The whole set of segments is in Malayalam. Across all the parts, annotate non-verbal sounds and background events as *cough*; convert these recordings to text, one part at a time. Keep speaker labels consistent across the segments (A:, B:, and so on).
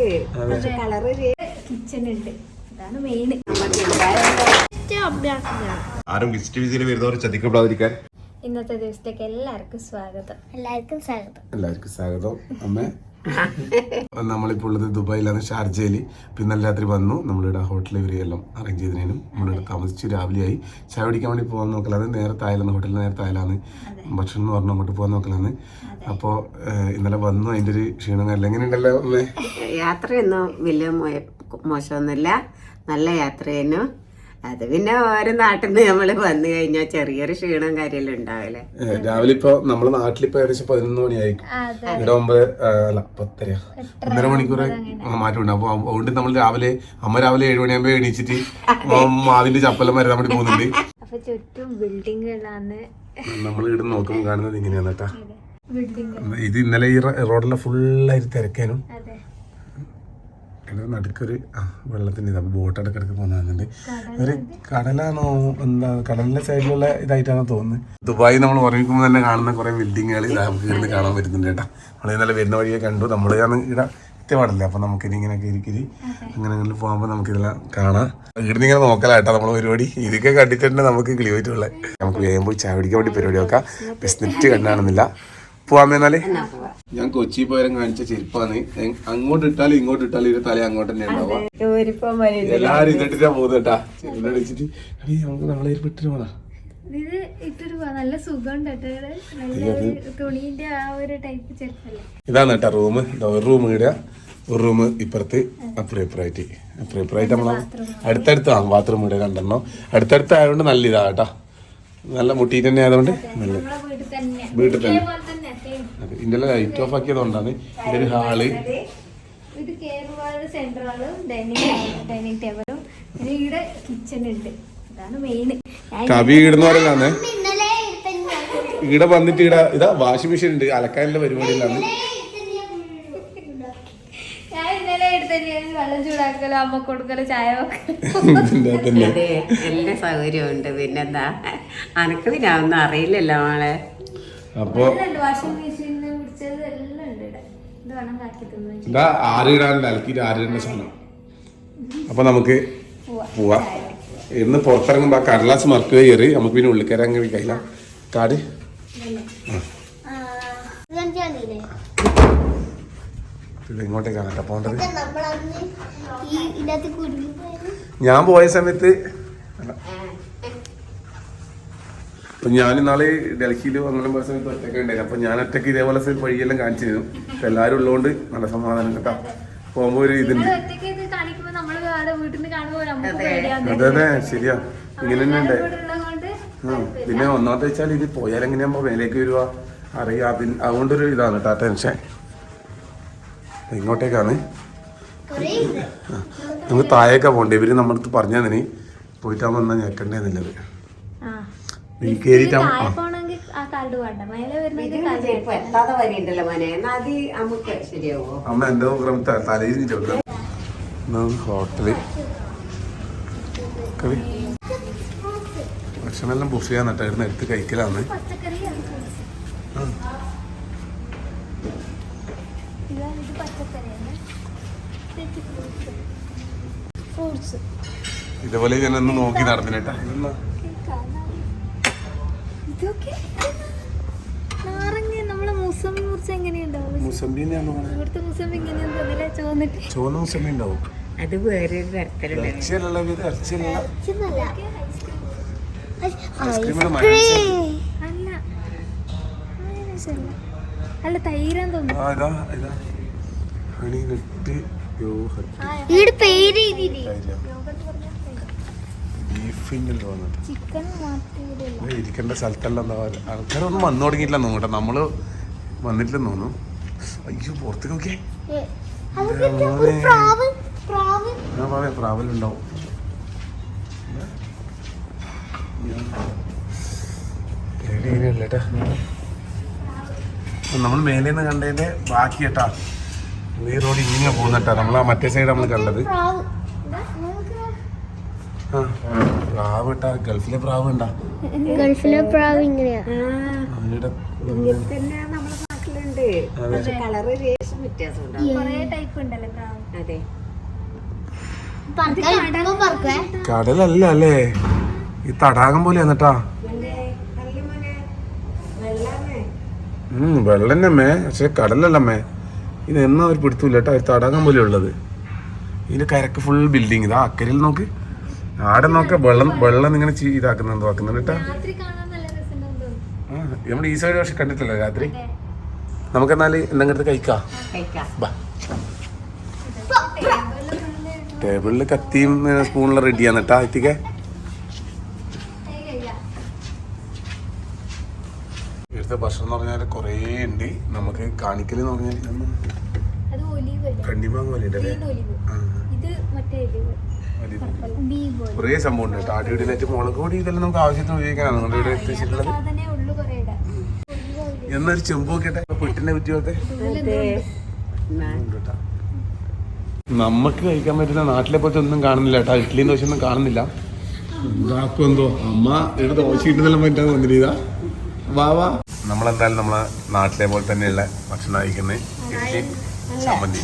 A: പക്ഷെ കളറ്
B: അതാണ് മെയിൻ
C: ആരും വരുന്നവർ ചതിക്കപ്പെടാതിരിക്കാൻ.
B: ഇന്നത്തെ ദിവസത്തേക്ക് എല്ലാവർക്കും സ്വാഗതം. എല്ലാവർക്കും സ്വാഗതം.
C: എല്ലാവർക്കും സ്വാഗതം. അമ്മ നമ്മളിപ്പോൾ ഉള്ളത് ദുബായിലാണ് ഷാർജയിൽ. പിന്നെ രാത്രി വന്നു. നമ്മളിവിടെ ഹോട്ടലിൽ ഇവരെല്ലാം അറേഞ്ച് ചെയ്തതിനും നമ്മളിവിടെ താമസിച്ച് രാവിലെയായി. ചായ പിടിക്കാൻ വേണ്ടി പോകാൻ നോക്കലാണ്. നേരത്തെ ആയാലാണ് ഹോട്ടലിൽ നേരത്തെ ആയാലാണ് ഭക്ഷണം എന്ന് പറഞ്ഞു അങ്ങോട്ട് പോകാൻ നോക്കലാണ്. അപ്പോൾ ഇന്നലെ വന്നു. അതിന്റെ ഒരു ക്ഷീണം അല്ല എങ്ങനെയുണ്ടല്ലോ
A: യാത്രയൊന്നും വലിയ മോശമൊന്നുമില്ല. നല്ല യാത്രയേനു അത് പിന്നെ ഓരോ നാട്ടിൽ നിന്ന് നമ്മൾ വന്നു കഴിഞ്ഞാൽ ചെറിയൊരു ക്ഷീണം കാര്യമെല്ലാം ഉണ്ടാവില്ലേ
C: രാവിലെ ഇപ്പൊ നമ്മുടെ ഇപ്പൊ ഏകദേശം പതിനൊന്ന് മണിയായിരിക്കും ഇവിടെ ഒമ്പത് അല്ല പത്തര. ഒന്നര മണിക്കൂർ മാറ്റമുണ്ട് അപ്പൊ അതുകൊണ്ട് നമ്മൾ രാവിലെ അമ്മ രാവിലെ ഏഴ് മണിയാകുമ്പോ എണീച്ചിട്ട് മാവിന്റെ ചപ്പലം വരെ നമ്മൾ പോകുന്നുണ്ട്.
B: അപ്പൊ ചുറ്റും ബിൽഡിങ്ങുകളാണ്
C: നമ്മൾ ഇവിടെ നോക്കുമ്പോൾ കാണുന്നത് ഇങ്ങനെയാണ് കേട്ടാ. ഇത് ഇന്നലെ ഈ റോഡിലെ ഫുള്ളായിട്ട് തിരക്കാനും ഇവിടെ നടുക്കൊരു വെള്ളത്തിന്റെ ഇത്. ബോട്ട് ഇടക്കിടക്ക് പോകുന്നുണ്ട് ഒരു കടലാണോ എന്താ കടലിന്റെ സൈഡിലുള്ള ഇതായിട്ടാണോ തോന്നുന്നത്? ദുബായി നമ്മൾ ഉറങ്ങിക്കുമ്പോൾ തന്നെ കാണുന്ന കുറെ ബിൽഡിങ്ങുകൾ നമുക്ക് ഇരുന്ന് കാണാൻ പറ്റുന്നുണ്ട് കേട്ടാ. നമ്മൾ ഇന്നലെ വരുന്ന വഴിയെ കണ്ടു. നമ്മൾ ഞാൻ ഇവിടെ കൃത്യമാണല്ലേ. അപ്പൊ നമുക്ക് ഇനി ഇങ്ങനെ കിരിക്കിരി അങ്ങനെ അങ്ങനെ പോകുമ്പോൾ നമുക്ക് ഇതെല്ലാം കാണാം. ഇവിടുന്ന് ഇങ്ങനെ നോക്കലാട്ടോ നമ്മൾ പരിപാടി. ഇതൊക്കെ കണ്ടിട്ടുണ്ട് നമുക്ക് ക്ലിയർ ആയിട്ടുള്ളത് നമുക്ക് വേഗം പോയി ചായ പിടിക്കാൻ വേണ്ടി പരിപാടി നോക്കാം. ബിസ്നെറ്റ് കണ്ടാണെന്നില്ല പോവാമെന്നാൽ? ഞാൻ കൊച്ചി പോയാലും കാണിച്ച ചെരുപ്പാണ്. അങ്ങോട്ട് ഇട്ടാലും ഇങ്ങോട്ട് ഇട്ടാലും ഇത് തല അങ്ങോട്ട് തന്നെ ഉണ്ടാവുക. എല്ലാരും ഇതിട്ടിട്ടാ പോകുന്നത് കേട്ടാ. ചെരുപ്പടിച്ചിട്ട് നമുക്ക് നമ്മളെ ഇട്ടിട്ട് പോണാ
B: ഇത് നല്ല തുണീന്റെ ആ ഒരു ടൈപ്പ്
C: ഇതാണ് കേട്ടാ റൂം ഒരു റൂം ഇടുക. ഒരു റൂം ഇപ്പുറത്ത് അപ്പുറം ഇപ്പുറമായിട്ട്. അപ്പുറം ഇപ്പുറമായിട്ട് നമ്മളെ അടുത്തടുത്ത് ആ ബാത്റൂം ഇടുക രണ്ടെണ്ണം. അടുത്തടുത്ത് ആയതുകൊണ്ട് നല്ല ഇതാ കേട്ടാ. നല്ല മുട്ടിയിട്ട് തന്നെ ആയതുകൊണ്ട് നല്ല
B: വീട്ടിൽ തന്നെ.
C: അതെ ഇതിന്റെ ലൈറ്റ് ഓഫ് ആക്കിയതുകൊണ്ടാണ് ഇതിന്റെ ഒരു ഹാൾ.
B: ഇത് കേറുവാട് സെന്ററുകളും ഡൈനിങ് ഡൈനിങ് ടേബിളും പിന്നെ ഇവിടെ കിച്ചൺ ഉണ്ട്. അതാണ് മെയിൻ
C: കവി ഇടുന്ന പറയുന്നേ ഇവിടെ വന്നിട്ട് ഇവിടെ ഇതാ വാഷിംഗ് മെഷീൻ ഉണ്ട്. അലക്കാനുള്ള പരിപാടിയിലാണ്.
B: വെള്ളം ചൂടാക്കലോ അമ്മ കൊടുക്കലോ ചായ വെക്കലോ.
A: എല്ലാ സൗകര്യമുണ്ട്. പിന്നെന്താ? അനക്ക് പിന്നെ ഒന്നും അറിയില്ലല്ലോ മോളെ.
C: അപ്പൊ സാധനം? അപ്പൊ നമുക്ക് പോവാ. ഇന്ന് പുറത്തിറങ്ങുമ്പോ ആ കടലാസ് മറക്കുക കയറി നമുക്ക് പിന്നെ ഉള്ളിൽ കയറാൻ കഴിയില്ല കാട്? ഇങ്ങോട്ടേക്കാണ് കേട്ടോ പോണ്ടത് ഞാൻ പോയ സമയത്ത് അല്ല. അപ്പൊ ഞാൻ ഇന്നാളെ ഡൽഹിയിൽ അങ്ങനെ പോയ സമയത്ത് ഒറ്റയ്ക്ക് ഉണ്ടായിരുന്നു. അപ്പൊ ഞാൻ ഒറ്റയ്ക്ക് ഇതേപോലെ വഴിയെല്ലാം കാണിച്ചു തരും. അപ്പൊ എല്ലാവരും ഉള്ളതുകൊണ്ട് നല്ല സമാധാനം കേട്ടോ. പോകുമ്പോ ഒരു ഇതുണ്ട്. അതെ. അതെ ശരിയാ. ഇങ്ങനെ തന്നെ ഉണ്ട്. ആ, പിന്നെ ഒന്നാമത്തെ വെച്ചാൽ ഇത് പോയാൽ എങ്ങനെയാകുമ്പോ മേലേക്ക് വരുക അറിയാ പിന്നെ അതുകൊണ്ടൊരു ഇതാണ് കേട്ടോ ടെൻഷൻ ഇങ്ങോട്ടേക്കാണ്. നമുക്ക് താഴേക്കാ പോണ്ടേ ഇവർ നമ്മുടെ അടുത്ത് പറഞ്ഞു നീ പോയിട്ടാ വന്നാ ഞെക്കണ്ടേന്നുള്ളത്
A: ശരിയാവോ?
C: അമ്മ എന്തോ ഹോട്ടൽ. ഭക്ഷണമെല്ലാം ബുഫ് ചെയ്യാൻ നട്ടായിരുന്നു. എടുത്ത് കഴിക്കലാണ്
B: ഫ്രൂട്ട്സ്
C: ഇതേപോലെ ഞാൻ ഒന്ന് നോക്കി നടന്നിട്ടാ ചുവന്ന മുസമ്പി ഉണ്ടാവും.
A: അത് വേറൊരു തരത്തിലുള്ള
B: അല്ല മയോണൈസ് അല്ല. അല്ല തൈരാൻ തോന്നുന്നു. ചിക്കൻ മാത്രമേ
C: ഇത്. ഇരിക്കേണ്ട സ്ഥലത്തല്ല എന്താ പറയുക. ആൾക്കാരൊന്നും വന്നു തുടങ്ങിയിട്ടില്ല തോന്നുന്നു നമ്മൾ വന്നിട്ടില്ലെന്ന് തോന്നുന്നു. അയ്യോ പുറത്ത് നോക്കിയേ. ഞാൻ പറയാം പ്രാവലുണ്ടാവും. നമ്മൾ മേലെ നിന്ന് കണ്ടതിന്റെ ബാക്കി കേട്ടാ ഈ റോഡ് ഇങ്ങനെ പോകുന്നട്ടാ. നമ്മൾ ആ മറ്റേ സൈഡ് നമ്മൾ കണ്ടത് ആ പ്രാവ് ഇട്ടാ ഗൾഫിലെ പ്രാവ് ഉണ്ടാ
B: ഗൾഫിലെ പ്രാവ് ഇങ്ങനെയാ.
A: തന്നെ
C: കടലല്ല അല്ലേ? ഈ തടാകം പോലെ എന്നിട്ടാ ഉം വെള്ളന്നമ്മേ പക്ഷെ കടലല്ലമ്മേ ഇത് എന്നാ അവർ പിടുത്തമില്ല കേട്ടോ. ഒരു തടാകം പോലെ ഉള്ളത്. ഇതിന്റെ കരക്ക് ഫുൾ ബിൽഡിങ് ഇതാ അക്കരയിൽ നോക്ക്. ആടെ നോക്ക വെള്ളം വെള്ളം ഇങ്ങനെ ഇതാക്കുന്നുണ്ട് ആക്കുന്നുണ്ട് കേട്ടാ. ആ നമ്മൾ ഈ സൈഡ് പക്ഷെ കണ്ടിട്ടില്ല രാത്രി. നമുക്ക് എന്നാൽ എന്തെങ്കിലും കഴിക്കാം? ടേബിളിൽ കത്തിയും സ്പൂണിലും റെഡിയാന്ന് കേട്ടാ എത്തിക്കേ. ഇവിടുത്തെ ഭക്ഷണം എന്ന് പറഞ്ഞാൽ കുറേ ഉണ്ട്. നമുക്ക് കാണിക്കൽ എന്ന് പറഞ്ഞാൽ കണ്ണിമാങ്ങ പോലെ ഉണ്ടല്ലേ ആ, കുറേ സംഭവം ഉണ്ട് കേട്ടോ അടിപൊളിയായിട്ട് മുളക് പൊടി ഇതെല്ലാം നമുക്ക് ആവശ്യത്തിന് ഉപയോഗിക്കാനാണ്. നിങ്ങളുടെ ഇവിടെ എത്തിച്ചിട്ടുള്ളത്. എന്നൊരു ചെമ്പ് നോക്കട്ടെ പൊട്ടിന്റെ പറ്റിയൊക്കെ
A: അതെ
C: നമുക്ക് കഴിക്കാൻ പറ്റുന്ന നാട്ടിലെ പോലത്തെ ഒന്നും കാണുന്നില്ല കേട്ടോ. ഇഡ്ഡലിയും ദോശ ഒന്നും കാണുന്നില്ല. എന്തോ അമ്മ ഇവിടെ ദോശ ഇട്ടുന്നെല്ലാം പറ്റാൻ വന്നിരിതാ വാ വാ. നമ്മളെന്തായാലും നമ്മളെ നാട്ടിലെ പോലെ തന്നെയുള്ള ഭക്ഷണം കഴിക്കുന്നത് ഇഡ്ഡലി ചമ്മന്തി.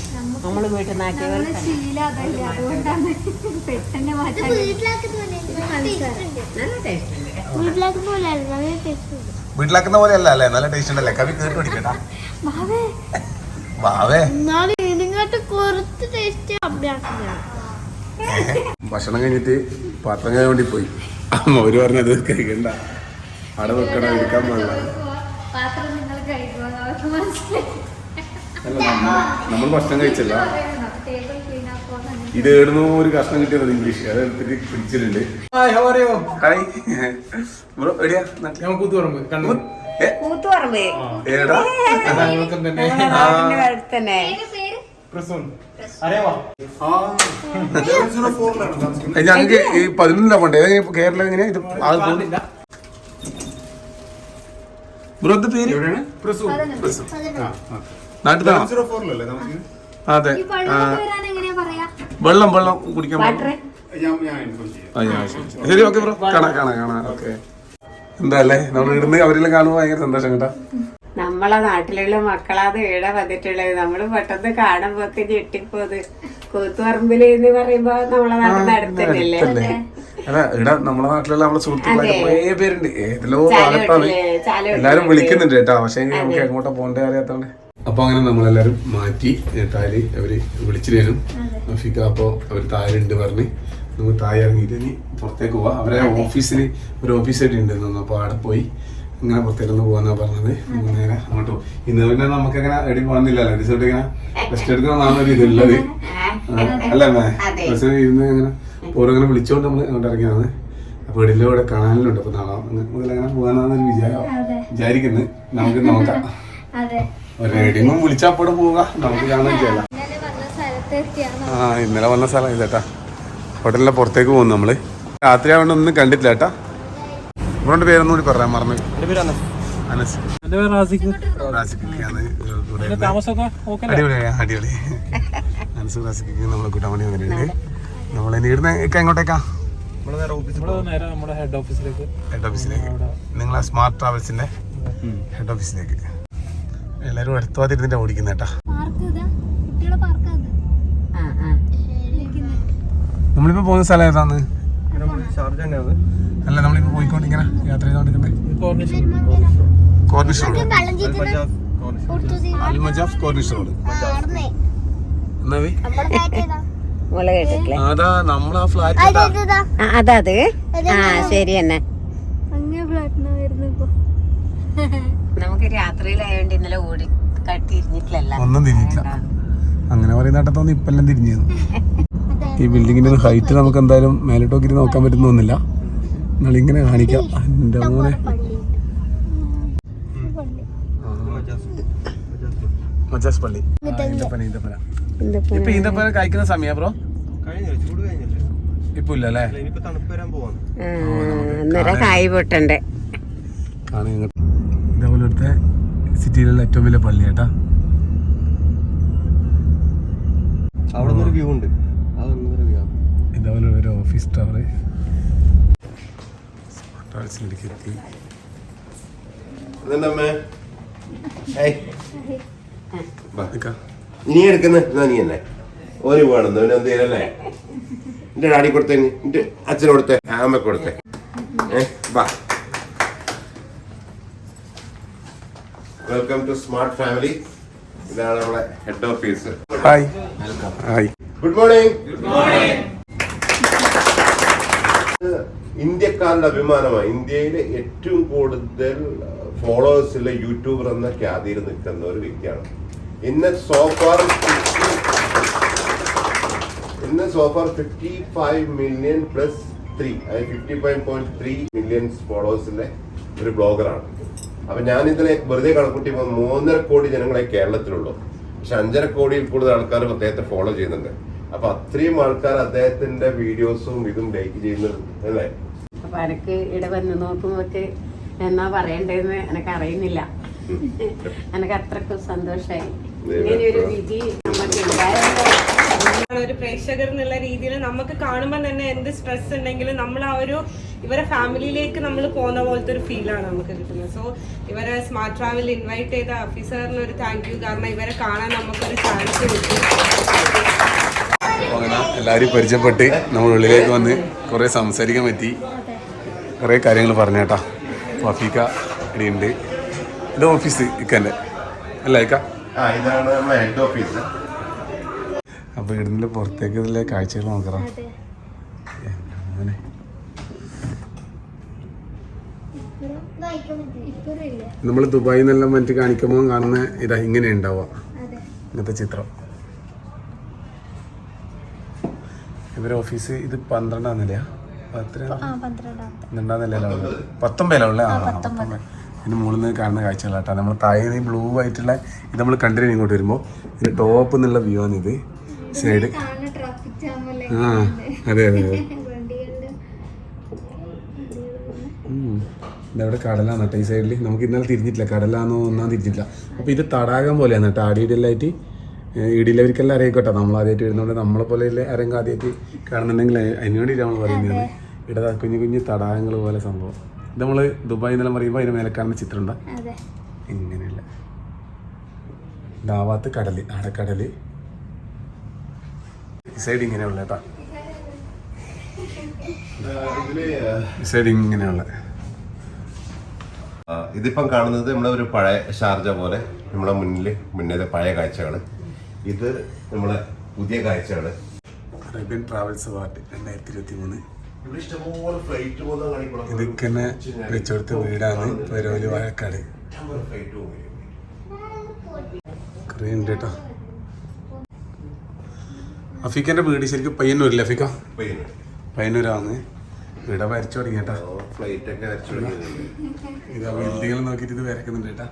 A: വീട്ടിൽ ഉണ്ട്.
C: വീട്ടിലാക്കുന്ന പോലെ അല്ല അല്ലേ നല്ല ടേസ്റ്റ് ഉണ്ടല്ലേ? കവി കേട്ട് പിടിക്കട്ടാ. വാവേ ഭക്ഷണം കഴിഞ്ഞിട്ട് പാത്രം കഴിയാൻ വേണ്ടി പോയി. അമ്മ അവർ പറഞ്ഞത് കഴിക്കണ്ട അവിടെ വെക്കണം എടുക്കാൻ പാടില്ല അല്ല നമ്മ- നമ്മൾ ഭക്ഷണം കഴിച്ചല്ല. ഇത് ഏടുന്നു ഒരു കഷ്ണം കിട്ടിയത് ഇംഗ്ലീഷ്. അത് എടുത്തിട്ട് പിടിച്ചിട്ടുണ്ട്. ഹായ് ബ്രോ എവിടെയാ? ഏ,
A: കൂത്തുപറമ്പ്.
C: ഏടാ?
A: നാടിന്റെ അടുത്ത് തന്നെ
C: ഞങ്ങൾക്ക് ഈ പതിനൊന്നിലാ പണ്ട്? ഏതാ ഇപ്പൊ കേരളം എങ്ങനെയാ? ഇത് ബ്രോ പേര്? പ്രസു. പ്രസൂ ആ
B: ഈ പള്ളിയിലേക്ക് അതെ. എങ്ങനെയാ പറയാ?
C: വെള്ളം വെള്ളം കുടിക്കാൻ
A: വാട്ടർ
C: ആ, ഞാൻ ശരി. ഓക്കെ ബ്രോ കാണാം കാണാം കാണാം. ഓക്കെ എന്താല്ലേ? നമ്മൾ ഇടുന്ന അവരെല്ലാം കാണുമ്പോൾ ഭയങ്കര സന്തോഷം കേട്ടാ.
A: നമ്മളെ നാട്ടിലുള്ള മക്കളത് ഇവിടെ വന്നിട്ടുള്ളത്. നമ്മൾ പെട്ടെന്ന് കാണുമ്പോ ഞെട്ടിപ്പോത്. കൂത്തുപറമ്പിൽ എന്ന് പറയുമ്പോ നമ്മളെ നാട്ടിൽ
C: അടുത്തല്ലേ അല്ല ഇവിടെ നമ്മളെ നാട്ടിലുള്ള നമ്മളെ സുഹൃത്തുക്കളൊക്കെ കുറേ പേരുണ്ട്. ഏതിലോ ഭാഗത്താണ് എല്ലാരും വിളിക്കുന്നുണ്ട് കേട്ടോ. പക്ഷേ നമുക്ക് എങ്ങോട്ടാ പോണ്ടേ അറിയാത്തോണ്ട്. അപ്പൊ അങ്ങനെ നമ്മളെല്ലാരും മാറ്റി താലി അവർ വിളിച്ചിരുന്നു അഫിക്ക അപ്പൊ അവർ താലുണ്ട് പറഞ്ഞ് നമ്മൾ താഴെ ഇറങ്ങിയിട്ട് ഇനി പുറത്തേക്ക് പോവാം. അവരെ ഓഫീസിൽ ഒരു ഓഫീസായിട്ട് ഉണ്ടെന്നു അപ്പോൾ അപ്പൊ അവിടെ പോയി ഇങ്ങനെ പുറത്തേക്കൊന്ന് പോവാന്നാ പറഞ്ഞത്. നേരെ അങ്ങോട്ട് ഇന്ന് പിന്നെ നമുക്ക് അങ്ങനെ എടി പോകുന്നില്ലല്ലോ റിസോർട്ട് ഇങ്ങനെ *laughs* റെസ്റ്റ് എടുക്കണമെന്നാണ് ഒരു ഇതുള്ളത്. അല്ല. ബസ്സിൽ ഇരുന്ന് ഇങ്ങനെ ഓരോങ്ങനെ വിളിച്ചോണ്ട് നമ്മൾ അങ്ങോട്ട് ഇറങ്ങിയതാണ്. അപ്പൊ ഇടയിലും ഇവിടെ കാണാനുണ്ട് അപ്പൊ നാളെ മുതൽ അങ്ങനെ പോകാനാണ് വിചാരം. വിചാരിക്കുന്നത് നമുക്ക് നോക്കാം. *laughs* റേഡിങ്ങും വിളിച്ചാൽ അപ്പോഴും പോവുക നമുക്ക് കാണാൻ ചെയ്യാം
B: ഇന്നലെ വന്ന സ്ഥലത്ത്
C: ആ ഇന്നലെ വന്ന സ്ഥലം ഇതേട്ടാ. ഹോട്ടലിന്റെ പുറത്തേക്ക് പോകുന്നു നമ്മൾ. രാത്രി ആവേണ്ട ഒന്നും കണ്ടിട്ടില്ല ഏട്ടാ ഇവരുടെ പേരൊന്നും കൂടി പറയാൻ മറന്നു. അനസ്. അടിപൊളിയാ അടിപൊളി. അനസ് റാസിക്ക് നമ്മളെ കൂട്ടാൻ വേണ്ടി വന്നിട്ടുണ്ട് നമ്മളിനി ഇടുന്ന എങ്ങോട്ടേക്കാ?
D: നമ്മൾ നേരെ നമ്മുടെ ഹെഡ് ഓഫീസിലേക്ക്
C: ഹെഡ് ഓഫീസിലേക്ക് നിങ്ങളെ സ്മാർട്ട് ട്രാവൽസിന്റെ ഹെഡ് ഓഫീസിലേക്ക് എല്ലാവരും അടുത്ത ഭാഗത്തിരുന്നിട്ടാ ഓടിക്കുന്ന കേട്ടാ.
B: പാർക്ക് ഇതാ കുട്ടികളെ പാർക്ക്
A: ആ ആ.
C: നമ്മളിപ്പോ പോകുന്ന സ്ഥലം ഏതാന്ന്? അല്ല നമ്മളിപ്പോ പോയിക്കൊണ്ട് ഇങ്ങനെ യാത്ര ചെയ്തോണ്ടിരിക്കുന്നത് കോർണിഷ് റോഡ് കോർണിഷ് റോഡ് അതാ നമ്മളാ ഫ്ലാറ്റ്
A: ആ, അതത്. ആ ശരി തന്നെ.
B: അങ്ങനെ ഫ്ലാറ്റിനാ വരുന്നു ഇപ്പൊ.
A: നമുക്ക് രാത്രിയിലായോണ്ട് ഇന്നലെ ഓടി കട്ടിരിഞ്ഞിട്ടില്ല
C: ഒന്നും തിരിഞ്ഞിട്ടില്ല. അങ്ങനെ പറയുന്ന തോന്നി ഇപ്പെല്ലാം തിരിഞ്ഞു ഈ ബിൽഡിങ്ങിന്റെ ഒരു ഹൈറ്റ് നമുക്ക് എന്തായാലും മേലോട്ട് നോക്കിയിട്ട് നോക്കാൻ പറ്റുന്നൊന്നുമില്ല നിങ്ങളിങ്ങനെ കാണിക്കാം. എന്റെ മോനെ. മജാസ് പള്ളി. ഈന്തപ്പന ഈന്തപ്പന. ഇപ്പൊ ഈന്തപ്പന കഴിക്കുന്ന സമയ ബ്രോ? ഇപ്പൊ
A: ഇല്ലല്ലേ കായ് പൊട്ടണ്ടേ.
C: ഇവിടുത്തെ സിറ്റിയിലുള്ള ഏറ്റവും വലിയ പള്ളി കേട്ടാ
E: അവിടെ വ്യൂ ഉണ്ട്.
C: ഇതേപോലെ ഒരു ഓഫീസ് ടവർ എത്തി. ബാ.
E: നീ എടുക്കുന്ന നീ തന്നെ.
F: ഒരു വേണം. എന്റെ ഡാഡി കൊടുത്തേ എന്റെ അച്ഛന് കൊടുത്തേ അമ്മ കൊടുത്തേ. ഏ വാ. വെൽക്കം ടു സ്മാർട്ട് ഫാമിലി ഇതാണ് നമ്മുടെ head office
C: hi hi
F: good morning ഇന്ത്യക്കാരുടെ അഭിമാനമാണ്. ഇന്ത്യയിലെ ഏറ്റവും കൂടുതൽ ഫോളോവേഴ്സ് ഉള്ള യൂട്യൂബർ എന്ന ഖ്യാതിയിൽ നിൽക്കുന്ന ഒരു വ്യക്തിയാണ്. ഇന്ന് സോഫാർ ഇന്ന് so far fifty five million plus three അതായത് fifty five point three millions ഫോളോവേഴ്സിന്റെ ഒരു ബ്ലോഗറാണ്. അപ്പൊ ഞാൻ ഇതിലെ വെറുതെ കണക്കൂട്ടി മൂന്നര കോടി ജനങ്ങളെ കേരളത്തിലുള്ളൂ. പക്ഷെ അഞ്ചര കോടിയിൽ കൂടുതൽ ആൾക്കാർ അദ്ദേഹത്തെ ഫോളോ ചെയ്യുന്നുണ്ട്. അപ്പൊ അത്രയും ആൾക്കാർ അദ്ദേഹത്തിന്റെ വീഡിയോസും ഇതും ലൈക്ക് ചെയ്യുന്നുണ്ട് അല്ലേ?
A: അപ്പൊ എനക്ക് ഇവിടെ വന്ന് നോക്കുമ്പോക്ക് എന്നാ പറയണ്ടെന്ന് എനക്ക് അറിയുന്നില്ല. എനക്ക് അത്രക്കും സന്തോഷായി. ഇങ്ങനെ ഒരു വിധി നമുക്ക്
G: ഒരു പ്രേക്ഷകർ എന്നുള്ള രീതിയിൽ നമുക്ക് കാണുമ്പോൾ തന്നെ എന്ത് സ്ട്രെസ് ഉണ്ടെങ്കിലും നമ്മൾ ആ ഒരു ഇവരെ ഫാമിലിയിലേക്ക് നമ്മൾ പോകുന്ന പോലത്തെ ഒരു ഫീലാണ് നമുക്ക് കിട്ടുന്നത്. സോ ഇവരെ സ്മാർട്ട് ട്രാവൽ ഇൻവൈറ്റ് ചെയ്ത ഓഫീസറിന് ഒരു താങ്ക് യു കാരണം ഇവരെ കാണാൻ നമുക്കൊരു ചാൻസ് കിട്ടി.
C: എല്ലാവരും പരിചയപ്പെട്ട് നമ്മൾ ഉള്ളിലേക്ക് വന്ന് കുറേ സംസാരിക്കാൻ പറ്റി. കുറേ കാര്യങ്ങൾ പറഞ്ഞേട്ടാ വഫീക്ക ഇവിടെയുണ്ട് ഇത് ഓഫീസ് ഇക്കന്റെ. അല്ല ഇക്ക.
F: ആ ഇതാണ് ഹെഡ് ഓഫീസ്
C: അപ്പോൾ ഇവിടുന്ന് പുറത്തേക്ക് ഇതിലെ കാഴ്ചകൾ നോക്കാം അങ്ങനെ
B: ഇപ്പറില്ലേ
C: നമ്മൾ ദുബായിൽ നിന്നെല്ലാം മറ്റു കാണിക്കുമ്പോൾ കാണുന്ന ഇതാ ഇങ്ങനെ ഉണ്ടാവുക. ഇങ്ങനത്തെ ചിത്രം. ഇവരെ ഓഫീസ് ഇത് പന്ത്രണ്ടാം നിലയാ? പന്ത്രണ്ടാം നിലയിലാണ് ഉള്ളത്? ആ പത്തൊമ്പത് ഇതിന് മുകളിൽ നിന്ന് കാണുന്ന കാഴ്ചകളാട്ടോ. നമ്മൾ താഴെ ബ്ലൂ ആയിട്ടുള്ള ഇത് നമ്മൾ കണ്ടിന്യൂ ഇങ്ങോട്ട് വരുമ്പോൾ ഇതിന് ടോപ്പ് എന്നുള്ള വ്യൂ ആണ് ഇത് സൈഡ്. ആ അതെ അതെ അതെ. ഇതവിടെ കടലാണ് കേട്ടോ. ഈ സൈഡിൽ നമുക്ക് ഇന്നലെ തിരിഞ്ഞിട്ടില്ല. കടലാന്നോ ഒന്നാം തിരിഞ്ഞിട്ടില്ല. അപ്പോൾ ഇത് തടാകം പോലെയാണ് കേട്ടോ. ആടിയിടലായിട്ട് ഇടിയിലവർക്കെല്ലാം അറിയിക്കോട്ടെ നമ്മൾ ആദ്യമായിട്ട് വരുന്നതുകൊണ്ട് നമ്മളെ പോലെ ആരെങ്കിലും ആദ്യമായിട്ട് കാണുന്നുണ്ടെങ്കിൽ അതിന് വേണ്ടിയിട്ട് നമ്മൾ പറയുന്നത് ഇവിടെ കുഞ്ഞു കുഞ്ഞു തടാകങ്ങൾ പോലെ സംഭവം. ഇത് നമ്മൾ ദുബായ് എന്നെല്ലാം പറയുമ്പോൾ അതിന് മേലെ കാണുന്ന ചിത്രം ഉണ്ടാ ഇങ്ങനെയല്ല. ദാവാത്ത് കടൽ ആടക്കടൽ. ഈ സൈഡ് ഇങ്ങനെയുള്ള കേട്ടോ
F: ഇതിൽ
C: ഈ സൈഡ് ഇങ്ങനെയുള്ള.
F: ഇതിപ്പം കാണുന്നത് നമ്മളെ ഒരു പഴയ ഷാർജ പോലെ നമ്മളെ മുന്നിൽ മുന്നേ പഴയ കാഴ്ചകൾ ഇത് നമ്മളെ പുതിയ കാഴ്ചകൾ
C: അറേബ്യൻ ട്രാവൽസ് അവാർഡ് രണ്ടായിരത്തി ഇരുപത്തി മൂന്ന് ഇതൊക്കെ തന്നെ വെച്ചുകൊടുത്ത വീടാണ് പരോലി വാഴക്കാട്. കുറേ ഉണ്ട് കേട്ടോ അഫീഖന്റെ വീട് ശരിക്കും പയ്യന്നൂരില്ല അഫീഖ? പയ്യന്നൂരാണ്. വീട വരച്ചു തുടങ്ങി കേട്ടാ.
F: ഫ്ലൈറ്റ് ഒക്കെ അരച്ചു
C: ഇത് ബിൽഡിങ്ങൾ നോക്കിയിട്ട് ഇത് വരക്കുന്നുണ്ട് കേട്ടാ.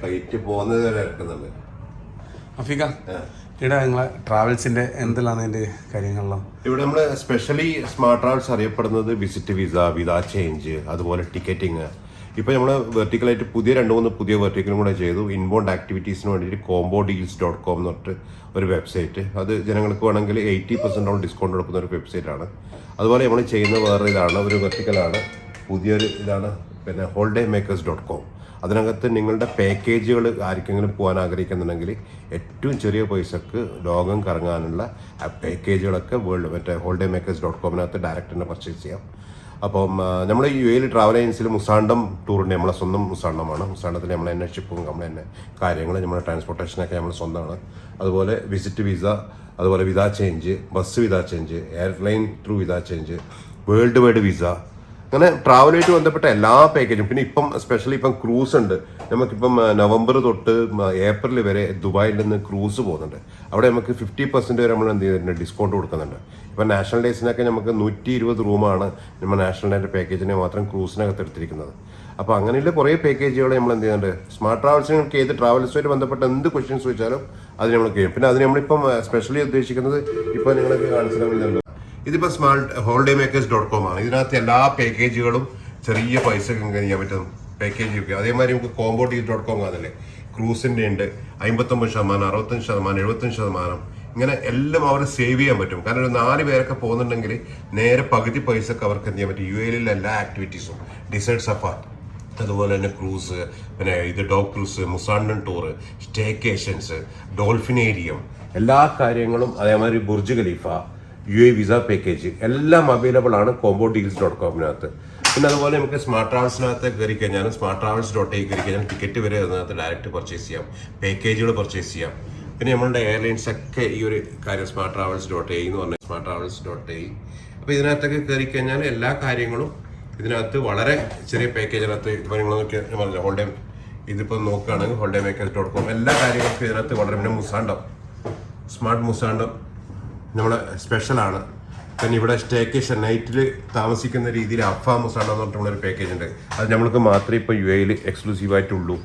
F: ഫ്ലൈറ്റ് പോകുന്നത് വരെ ഇറക്കുന്നുണ്ട്
C: അഫീക്ക ഇവിടെ നിങ്ങളെ ട്രാവൽസിന്റെ എന്തെല്ലാം അതിന്റെ കാര്യങ്ങളെല്ലാം?
F: ഇവിടെ നമ്മൾ സ്പെഷ്യലി സ്മാർട്ട് ട്രാവൽസ് അറിയപ്പെടുന്നത് വിസിറ്റ് വിസ വിസ ചേഞ്ച് അതുപോലെ ടിക്കറ്റിങ് ഇപ്പോൾ നമ്മൾ വെർട്ടിക്കലായിട്ട് പുതിയ രണ്ട് മൂന്ന് പുതിയ വെർട്ടിക്കലും കൂടെ ചെയ്തു. ഇൻബോണ്ട് ആക്ടിവിറ്റീസിന് വേണ്ടിയിട്ട് കോംബോ ഡീൽസ് ഡോട്ട് കോം എന്ന് പറഞ്ഞിട്ട് ഒരു വെബ്സൈറ്റ് അത് ജനങ്ങൾക്ക് വേണമെങ്കിൽ എയ്റ്റി പെർസെന്റോളം ഡിസ്കൗണ്ട് കൊടുക്കുന്ന ഒരു വെബ്സൈറ്റാണ് അതുപോലെ നമ്മൾ ചെയ്യുന്ന വേറെ ഇതാണ് ഒരു വെർട്ടിക്കലാണ് പുതിയൊരു ഇതാണ് പിന്നെ ഹോൾഡേ മേക്കേഴ്സ് ഡോട്ട് കോം അതിനകത്ത് നിങ്ങളുടെ പാക്കേജുകൾ ആർക്കെങ്കിലും പോകാൻ ആഗ്രഹിക്കുന്നുണ്ടെങ്കിൽ ഏറ്റവും ചെറിയ പൈസക്ക് ലോകം കറങ്ങാനുള്ള പാക്കേജുകളൊക്കെ വേൾഡ് മറ്റേ ഹോൾഡേ മേക്കേഴ്സ് ഡോട്ട് കോമിനകത്ത് ഡയറക്റ്റ് തന്നെ പർച്ചേസ് ചെയ്യാം. അപ്പം നമ്മുടെ യു എയിൽ ട്രാവൽ ഏജൻസിയിൽ മുസാണ്ടം ടൂറിന്റെ നമ്മളെ സ്വന്തം മുസാണ്ടമാണ്. മുസാണ്ടത്തിൽ നമ്മളെ തന്നെ ഷിപ്പും നമ്മളെ തന്നെ കാര്യങ്ങൾ നമ്മുടെ ട്രാൻസ്പോർട്ടേഷനൊക്കെ നമ്മൾ സ്വന്തമാണ്. അതുപോലെ വിസിറ്റ് വിസ അതുപോലെ visa change bus visa change airline through visa change world wide visa അങ്ങനെ ട്രാവലുമായിട്ട് ബന്ധപ്പെട്ട എല്ലാ പാക്കേജും പിന്നെ ഇപ്പം സ്പെഷ്യലി ഇപ്പം ക്രൂസ് ഉണ്ട്. നമുക്കിപ്പം നവംബർ തൊട്ട് ഏപ്രിൽ വരെ ദുബായിൽ നിന്ന് ക്രൂസ് പോകുന്നുണ്ട്. അവിടെ നമുക്ക് ഫിഫ്റ്റി പെർസെന്റ് വരെ നമ്മൾ എന്ത് ചെയ്യുന്നുണ്ട്? ഡിസ്കൗണ്ട് കൊടുക്കുന്നുണ്ട്. ഇപ്പം നാഷണൽ ഡേയ്സിനൊക്കെ നമുക്ക് നൂറ്റി ഇരുപത് റൂമാണ് നമ്മൾ നാഷണൽ ഡേന്റെ പാക്കേജിനെ മാത്രം ക്രൂസിനകത്ത് എടുത്തിരിക്കുന്നത്. അപ്പോൾ അങ്ങനെയുള്ള കുറേ പാക്കേജുകൾ നമ്മൾ എന്ത് ചെയ്യുന്നുണ്ട്? സ്മാർട്ട് നിങ്ങൾക്ക് ഏത് ട്രാവൽസുമായിട്ട് ബന്ധപ്പെട്ട എന്ത് ക്വസ്റ്റ്യൻസ് ചോദിച്ചാലും അത് നമ്മൾ ചെയ്യും പിന്നെ അത് നമ്മളിപ്പം സ്പെഷ്യലി ഉദ്ദേശിക്കുന്നത് ഇപ്പോൾ നിങ്ങൾക്ക് തരുന്നുണ്ട് ഇതിപ്പോൾ smart holiday makers dot com ആണ്. ഇതിനകത്ത് എല്ലാ പാക്കേജുകളും ചെറിയ പൈസ ചെയ്യാൻ പറ്റും. പാക്കേജ് ഒക്കെ. അതേമാതിരി നമുക്ക് കോംബോ ഡീൽ ഡോട്ട് കോം കാണല്ലേ ക്രൂസിന്റെ ഉണ്ട്. അമ്പത്തൊമ്പത് ശതമാനം അറുപത്തഞ്ച് ശതമാനം എഴുപത്തഞ്ച് ശതമാനം. ഇങ്ങനെ എല്ലാം അവർ സേവ് ചെയ്യാൻ പറ്റും. കാരണം ഒരു നാല് പേരൊക്കെ പോകുന്നുണ്ടെങ്കിൽ നേരെ പകുതി പൈസ ഒക്കെ അവർക്ക് എന്ത് ചെയ്യാൻ പറ്റും? യു എയിലെ എല്ലാ ആക്ടിവിറ്റീസും ഡിസൈഡ് സഫാർ അതുപോലെ തന്നെ ക്രൂസ് പിന്നെ ഇത് dhow cruise Musandam tour staycations dolphinarium എല്ലാ കാര്യങ്ങളും അതേമാതിരി Burj Khalifa U A visa package എല്ലാം അവൈലബിൾ ആണ് കോംബോ ഡീൽസ് ഡോട്ട് കോമിനകത്ത് പിന്നെ അതുപോലെ നമുക്ക് സ്മാർട്ട് ട്രാവൽസിനകത്ത് കയറി കഴിഞ്ഞാൽ സ്മാർട്ട് ട്രാവൽസ് ഡോട്ട് കയറി കഴിഞ്ഞാൽ ടിക്കറ്റ് വരെ അതിനകത്ത് ഡയറക്റ്റ് പർച്ചേസ് ചെയ്യാം. പാക്കേജുകൾ പർച്ചേസ് ചെയ്യാം. പിന്നെ നമ്മളുടെ എയർലൈൻസ് ഒക്കെ ഈ ഒരു കാര്യം സ്മാർട്ട് ട്രാവൽസ് ഡോട്ട് എന്ന് പറഞ്ഞാൽ സ്മാർട്ട് ട്രാവൽസ് ഡോട്ട് എ അപ്പോൾ ഇതിനകത്തൊക്കെ കയറി കഴിഞ്ഞാൽ എല്ലാ കാര്യങ്ങളും ഇതിനകത്ത് വളരെ ചെറിയ പാക്കേജിനകത്ത് ഇപ്പോൾ നിങ്ങൾ ഹോൾഡേ ഇതിപ്പോൾ നോക്കുകയാണെങ്കിൽ ഹോൾഡേ മേക്കേഴ്സ് ഡോട്ട് കോം എല്ലാ കാര്യങ്ങൾക്കും ഇതിനകത്ത് വളരെ പിന്നെ മുസാണ്ടം സ്മാർട്ട് മുസാണ്ടം നമ്മുടെ സ്പെഷ്യലാണ് പിന്നെ ഇവിടെ സ്റ്റേക്കേഷൻ നൈറ്റിൽ താമസിക്കുന്ന രീതിയിൽ അഫാ മുസാണ്ടം എന്ന് പറഞ്ഞിട്ടുള്ള ഒരു പാക്കേജ് ഉണ്ട്. അത് നമ്മൾക്ക് മാത്രമേ ഇപ്പോൾ യു എയിൽ എക്സ്ക്ലൂസീവായിട്ടുള്ളൂ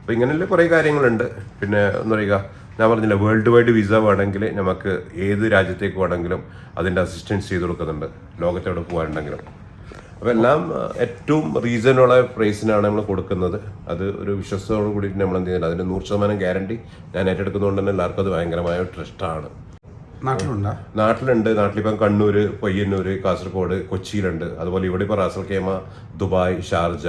F: അപ്പോൾ ഇങ്ങനെയുള്ള കുറേ കാര്യങ്ങളുണ്ട്. പിന്നെ എന്താ പറയുക ഞാൻ പറഞ്ഞില്ല വേൾഡ് വൈഡ് വിസ വേണമെങ്കിൽ നമുക്ക് ഏത് രാജ്യത്തേക്ക് വേണമെങ്കിലും അതിന്റെ അസിസ്റ്റൻസ് ചെയ്ത് കൊടുക്കുന്നുണ്ട് ലോകത്തോടെ പോകാനുണ്ടെങ്കിലും. അപ്പോൾ എല്ലാം ഏറ്റവും റീസണുള്ള പ്രൈസിനാണ് നമ്മൾ കൊടുക്കുന്നത്. അത് ഒരു വിശ്വസത്തോടു കൂടിയിട്ട് നമ്മൾ എന്ത് ചെയ്യുന്നത് അതിന്റെ നൂറ് ശതമാനം ഗ്യാരണ്ടി ഞാൻ ഏറ്റെടുക്കുന്നതുകൊണ്ട് തന്നെ എല്ലാവർക്കും അത് ഭയങ്കരമായ ട്രസ്റ്റാണ്
C: നാട്ടിലുണ്ടോ?
F: നാട്ടിലുണ്ട്. നാട്ടിലിപ്പം കണ്ണൂർ പയ്യന്നൂർ കാസർഗോഡ് കൊച്ചിയിലുണ്ട്. അതുപോലെ ഇവിടെ ഇപ്പോൾ Ras al Khaimah Dubai Sharjah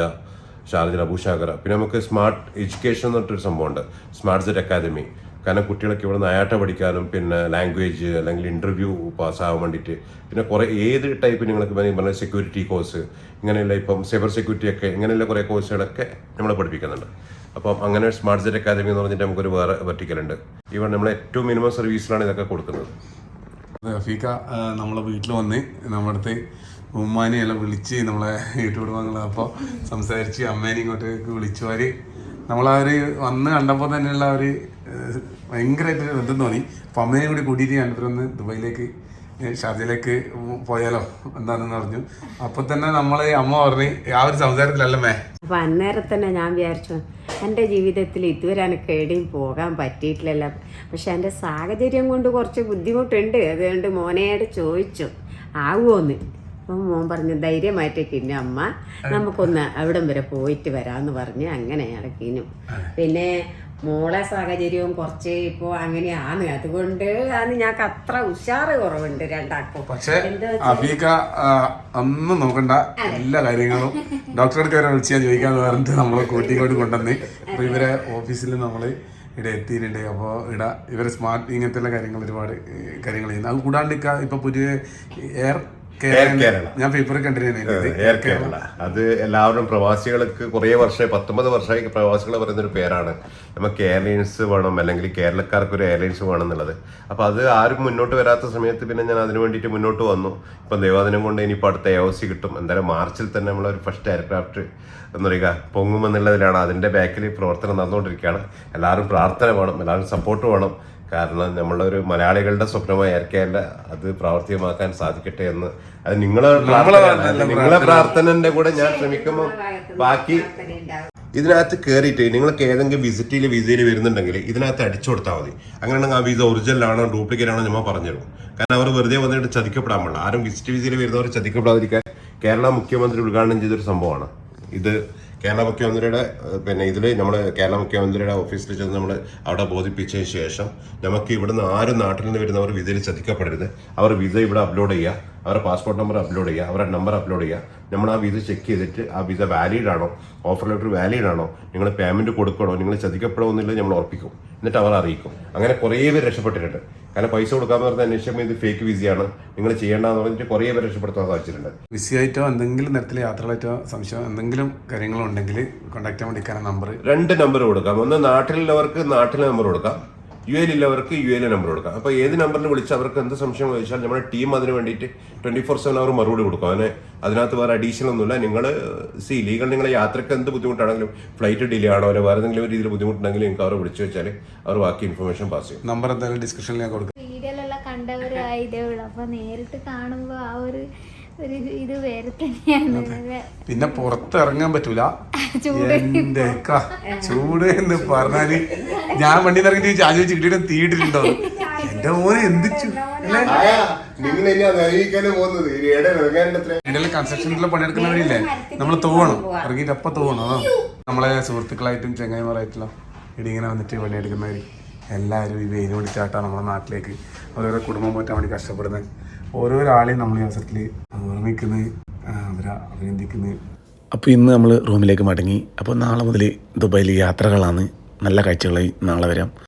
F: Sharjah അബുഷാഗർ പിന്നെ നമുക്ക് സ്മാർട്ട് എഡ്യൂക്കേഷൻ എന്ന് പറഞ്ഞിട്ടൊരു സംഭവമുണ്ട്. Smart set academy. കാരണം കുട്ടികളൊക്കെ ഇവിടെ നയാട്ട പഠിക്കാനും പിന്നെ ലാംഗ്വേജ് അല്ലെങ്കിൽ ഇന്റർവ്യൂ പാസ്സാകാൻ വേണ്ടിയിട്ട്. പിന്നെ കുറേ ഏത് ടൈപ്പ് നിങ്ങൾക്ക് പറഞ്ഞാൽ സെക്യൂരിറ്റി കോഴ്സ് ഇങ്ങനെയുള്ള ഇപ്പം സൈബർ സെക്യൂരിറ്റി ഒക്കെ ഇങ്ങനെയുള്ള കുറേ കോഴ്സുകളൊക്കെ നമ്മൾ പഠിപ്പിക്കുന്നുണ്ട്. അപ്പം അങ്ങനെ സ്മാർട്ട് സെറ്റ് അക്കാദമി എന്ന് പറഞ്ഞിട്ട് നമുക്കൊരു വേറെ വെർട്ടിക്കലുണ്ട് ഇവ നമ്മൾ ഏറ്റവും മിനിമം സർവീസിലാണ് ഇതൊക്കെ കൊടുക്കുന്നത്.
C: റഫീക്ക നമ്മളെ വീട്ടിൽ വന്ന് നമ്മുടെ അടുത്ത് ഉമ്മാനെ എല്ലാം വിളിച്ച് നമ്മളെ വാങ്ങുന്നത് അപ്പോൾ സംസാരിച്ച് അമ്മേനെ ഇങ്ങോട്ടേക്ക് വിളിച്ചു അവർ നമ്മളവർ വന്ന് കണ്ടപ്പോൾ തന്നെയുള്ള ഒരു ഭയങ്കരമായിട്ട് ബന്ധം തോന്നി. അപ്പം അമ്മേനെ കൂടി കൂട്ടിയിട്ട് ഞാൻ ദുബായിലേക്ക് ദുബൈയിലേക്ക് ഷാർജയിലേക്ക് പോയാലോ? എന്താണെന്ന് പറഞ്ഞു അപ്പൊ തന്നെ നമ്മൾ അമ്മ പറഞ്ഞു ആ ഒരു സംസാരത്തിലല്ലേ
A: അപ്പൊ അന്നേരം തന്നെ ഞാൻ വിചാരിച്ചു എന്റെ ജീവിതത്തിൽ ഇതുവരെ എനിക്ക് എവിടെയും പോകാൻ പറ്റിയിട്ടില്ലല്ലോ. പക്ഷെ എന്റെ സാഹചര്യം കൊണ്ട് കുറച്ച് ബുദ്ധിമുട്ടുണ്ട്. അതുകൊണ്ട് മോനയോട് ചോദിച്ചു ആവുമോന്ന് അപ്പം മോൻ പറഞ്ഞു ധൈര്യമായിട്ട് കിന്നു അമ്മ നമുക്കൊന്ന് അവിടം വരെ പോയിട്ട് വരാമെന്ന് പറഞ്ഞ് അങ്ങനെ കിനും പിന്നെ മോളെ സാഹചര്യവും കുറച്ച് ഇപ്പോൾ അങ്ങനെയാണ്. അതുകൊണ്ട് ആണ് ഞങ്ങൾക്ക് അത്ര ഉഷാറ് കുറവുണ്ട് രണ്ടാൾക്കും
C: പക്ഷെ അബീക ഒന്നും നോക്കണ്ട എല്ലാ കാര്യങ്ങളും ഡോക്ടറെ അടുത്ത് വരെ വിളിച്ച് ഞാൻ ചോദിക്കാന്ന് പറഞ്ഞിട്ട് നമ്മളെ കൂട്ടിക്കോട്ട് കൊണ്ടുവന്ന്. അപ്പൊ ഇവരെ ഓഫീസിൽ നമ്മൾ ഇവിടെ എത്തിയിട്ടുണ്ട്. അപ്പോൾ ഇട ഇവരെ സ്മാർട്ട് ഇങ്ങനത്തെ കാര്യങ്ങൾ ഒരുപാട് കാര്യങ്ങൾ ചെയ്യുന്നു. അത് കൂടാണ്ട് ഇക്ക ഇപ്പൊ പുതിയ എയർ
F: കേരള.
C: ഞാൻ പേപ്പർ കണ്ടിരുന്നു
F: എയർ കേരള അത് എല്ലാവരും പ്രവാസികൾക്ക് കുറേ വർഷമായി പത്തൊമ്പത് വർഷമായി പ്രവാസികൾ പറയുന്ന ഒരു പേരാണ്. നമുക്ക് എയർലൈൻസ് വേണം അല്ലെങ്കിൽ കേരളക്കാർക്ക് ഒരു എയർലൈൻസ് വേണം എന്നുള്ളത്. അപ്പോൾ അത് ആരും മുന്നോട്ട് വരാത്ത സമയത്ത് പിന്നെ ഞാൻ അതിന് വേണ്ടിയിട്ട് മുന്നോട്ട് വന്നു. ഇപ്പം ദൈവാദിനം കൊണ്ട് ഇനിയിപ്പോൾ അടുത്ത എ സി കിട്ടും. എന്തായാലും മാർച്ചിൽ തന്നെ നമ്മളൊരു ഫസ്റ്റ് എയർക്രാഫ്റ്റ് എന്ന് പറയുക പൊങ്ങുമെന്നുള്ളതിലാണ് അതിന്റെ ബാക്കിൽ പ്രവർത്തനം നടന്നുകൊണ്ടിരിക്കുകയാണ്. എല്ലാവരും പ്രാർത്ഥന വേണം എല്ലാവരും സപ്പോർട്ട് വേണം. കാരണം നമ്മളൊരു മലയാളികളുടെ സ്വപ്നമായി അത് പ്രാവർത്തികമാക്കാൻ സാധിക്കട്ടെ എന്ന്. അത് നിങ്ങളെ. നിങ്ങളെ പ്രാർത്ഥനന്റെ കൂടെ ഞാൻ ശ്രമിക്കുമ്പോൾ ബാക്കി ഇതിനകത്ത് കയറിയിട്ട് നിങ്ങൾക്ക് ഏതെങ്കിലും വിസിറ്റിൽ വിസയിൽ വരുന്നുണ്ടെങ്കിൽ ഇതിനകത്ത് അടിച്ചു കൊടുത്താൽ മതി. അങ്ങനെയാണെങ്കിൽ ആ വിസ ഒറിജിനൽ ആണോ ഡ്യൂപ്ലിക്കേറ്റ് ആണോ നമ്മൾ പറഞ്ഞുതരും കാരണം അവർ വെറുതെ വന്നിട്ട് ചതിക്കപ്പെടാൻ പാടില്ല. ആരും വിസിറ്റ് വിസയിൽ വരുന്നവർ ചതിക്കപ്പെടാതിരിക്കാൻ കേരള മുഖ്യമന്ത്രി ഉദ്ഘാടനം ചെയ്തൊരു സംഭവമാണ്. ഇത് കേരള മുഖ്യമന്ത്രിയുടെ പിന്നെ ഇതിൽ നമ്മൾ കേരള മുഖ്യമന്ത്രിയുടെ ഓഫീസിൽ ചെന്ന് നമ്മൾ അവിടെ ബോധിപ്പിച്ചതിന് ശേഷം നമുക്ക് ഇവിടുന്ന് ആരും നാട്ടിൽ നിന്ന് വരുന്നവർ വിസയിൽ ചതിക്കപ്പെടരുത്. അവർ വിസ ഇവിടെ അപ്ലോഡ് ചെയ്യുക. അവരുടെ പാസ്പോർട്ട് നമ്പർ അപ്ലോഡ് ചെയ്യുക. അവരുടെ നമ്പർ അപ്ലോഡ് ചെയ്യുക. നമ്മൾ ആ വിസ ചെക്ക് ചെയ്തിട്ട് ആ വിസ വാലിഡ് ആണോ? ഓഫർ ലെറ്റർ വാലിഡ് ആണോ? നിങ്ങൾ പേയ്മെന്റ് കൊടുക്കണോ? നിങ്ങൾ ചതിക്കപ്പെടുമെന്നില്ല നമ്മൾ ഉറപ്പിക്കും. എന്നിട്ട് അവർ അറിയിക്കും. അങ്ങനെ കുറേ പേര് രക്ഷപ്പെട്ടിട്ടുണ്ട്. കാരണം പൈസ കൊടുക്കാന്ന് പറഞ്ഞ അന്വേഷിക്കുമ്പോൾ ഇത് ഫേക്ക് വിസയാണ് നിങ്ങൾ ചെയ്യേണ്ടതെന്ന് പറഞ്ഞിട്ട് കുറേ പേര് രക്ഷപ്പെടുത്താൻ സാധിച്ചിട്ടുണ്ട്.
C: വിസിയായിട്ടോ എന്തെങ്കിലും തരത്തിലെ യാത്രകളായിട്ടോ സംശയം എന്തെങ്കിലും കാര്യങ്ങളുണ്ടെങ്കിൽ കോൺടാക്ട് ചെയ്യാൻ വേണ്ടി നമ്പർ
F: രണ്ട് നമ്പർ കൊടുക്കാം. ഒന്ന് നാട്ടിലുള്ളവർക്ക് നാട്ടിലെ നമ്പർ കൊടുക്കാം. യു എയിലുള്ളവർക്ക് യു എയിലെ നമ്പർ കൊടുക്കാം. അപ്പോൾ ഏത് നമ്പറിൽ വിളിച്ച് അവർക്ക് എന്ത് സംശയം ചോദിച്ചാൽ നമ്മുടെ ടീം അതിന് വേണ്ടിയിട്ട് ട്വന്റി ഫോർ സെവൻ അവർ മറുപടി കൊടുക്കും. അതിന് അതിനകത്ത് വേറെ അഡീഷണൽ ഒന്നുമില്ല. നിങ്ങൾ സി ലീഗൽ നിങ്ങളെ യാത്രയ്ക്ക് എന്ത് ബുദ്ധിമുട്ടാണെങ്കിലും ഫ്ലൈറ്റ് ഡിലേ ആണോ അല്ലെങ്കിൽ വേറെ എന്തെങ്കിലും രീതിയിൽ ബുദ്ധിമുട്ടുണ്ടെങ്കിൽ നിങ്ങൾക്ക് അവരെ വിളിച്ചു വെച്ചാൽ അവർ ബാക്കി ഇൻഫർമേഷൻ പാസ് ചെയ്യും.
C: നമ്പർ എന്തായാലും ഡിസ്ക്രിപ്ഷനിൽ ഞാൻ കൊടുക്കും.
B: വീഡിയോയിലെല്ലാം കണ്ടവരായതേ ഉള്ളൂ. അപ്പൊ നേരിട്ട് കാണുമ്പോ ആ ഒരു ഒരു ഇത് വേറെ തന്നെയാണ്.
C: പിന്നെ പുറത്ത് ഇറങ്ങാൻ പറ്റൂല. എന്റെ ചൂട് എന്ന് പറഞ്ഞാൽ ഞാൻ വണ്ടി നിറങ്ങി ചോദിച്ചു വെച്ച് കിട്ടിയിട്ട് തീയിട്ടിട്ടുണ്ടോ? എന്റെ മോനെ എന്ത് ഇടയിൽ കൺസ്ട്രക്ഷനിൽ പണിയെടുക്കുന്നവരില്ലേ നമ്മൾ തോവണം. ഇറങ്ങിയിട്ട് അപ്പൊ തോവണം അതോ. നമ്മളെ സുഹൃത്തുക്കളായിട്ടും ചെങ്ങായിമാരായിട്ടുള്ള ഇടിങ്ങനെ ഇങ്ങനെ വന്നിട്ട് പണിയെടുക്കുന്നവർ എല്ലാവരും ഈ വെയിൽ പിടിച്ചാട്ടാണ് നമ്മുടെ നാട്ടിലേക്ക് ഓരോരോ കുടുംബം പോറ്റാൻ വേണ്ടി കഷ്ടപ്പെടുന്നത്. ഓരോരോ ആളെയും നമ്മൾ ഈ അവസരത്തിൽ ഓർമ്മിക്കുന്നത് അവരെ അഭിനന്ദിക്കുന്നത് അപ്പോൾ ഇന്ന് നമ്മൾ റൂമിലേക്ക് മടങ്ങി. അപ്പോൾ നാളെ മുതൽ ദുബായിൽ യാത്രകളാണ്. നല്ല കാഴ്ചകളായി നാളെ വരാം.